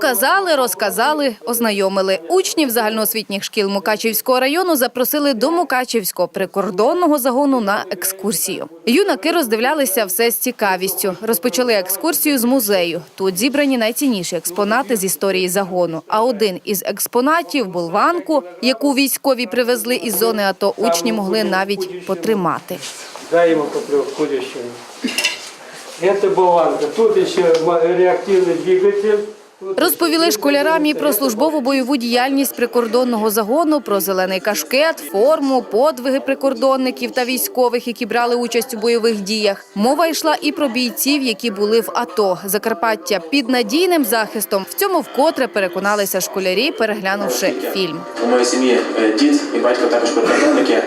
Показали, розказали, ознайомили. Учнів загальноосвітніх шкіл Мукачівського району запросили до Мукачівського прикордонного загону на екскурсію. Юнаки роздивлялися все з цікавістю. Розпочали екскурсію з музею. Тут зібрані найцінніші експонати з історії загону. А один із експонатів болванку, яку військові привезли із зони АТО, учні могли навіть потримати. Ему входящему. Это болванка. Тут еще ма- реактивный двигатель. Розповіли школярам і про службову бойову діяльність прикордонного загону, про зелений кашкет, форму, подвиги прикордонників та військових, які брали участь у бойових діях. Мова йшла і про бійців, які були в АТО. Закарпаття під надійним захистом. В цьому вкотре переконалися школярі, переглянувши фільм. У моїй сім'ї е, дід і батько також прикордонники.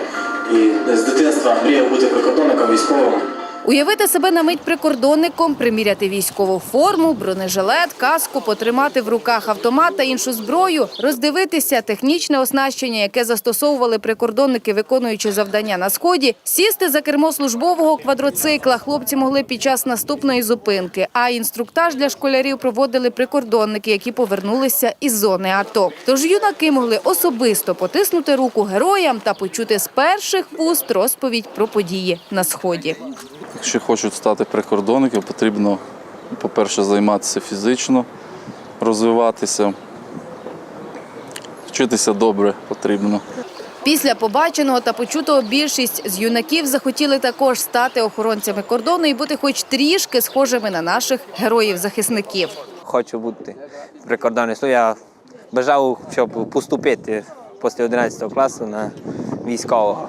І з дитинства мріяв бути прикордонником військовим. Уявити себе на мить прикордонником, приміряти військову форму, бронежилет, каску, потримати в руках автомат та іншу зброю, роздивитися технічне оснащення, яке застосовували прикордонники, виконуючи завдання на сході, сісти за кермо службового квадроцикла. Хлопці могли під час наступної зупинки. А інструктаж для школярів проводили прикордонники, які повернулися із зони АТО. Тож юнаки могли особисто потиснути руку героям та почути з перших вуст розповідь про події на сході. Якщо хочуть стати прикордонником, потрібно, по-перше, займатися фізично, розвиватися, вчитися добре потрібно. Після побаченого та почутого більшість з юнаків захотіли також стати охоронцями кордону і бути хоч трішки схожими на наших героїв-захисників. хочу бути прикордонником. Я бажав, щоб поступити після 11 класу на військового.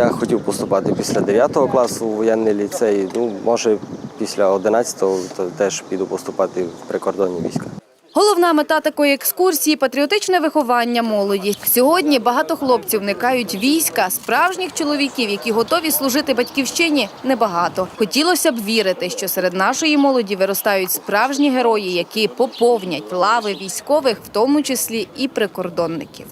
Я хотів поступати після 9 класу у воєнний ліцей. Ну, може, після 11-го то теж піду поступати в прикордонні війська. Головна мета такої екскурсії патріотичне виховання молоді. Сьогодні багато хлопців вникають війська, справжніх чоловіків, які готові служити батьківщині, небагато. Хотілося б вірити, що серед нашої молоді виростають справжні герої, які поповнять лави військових, в тому числі і прикордонників.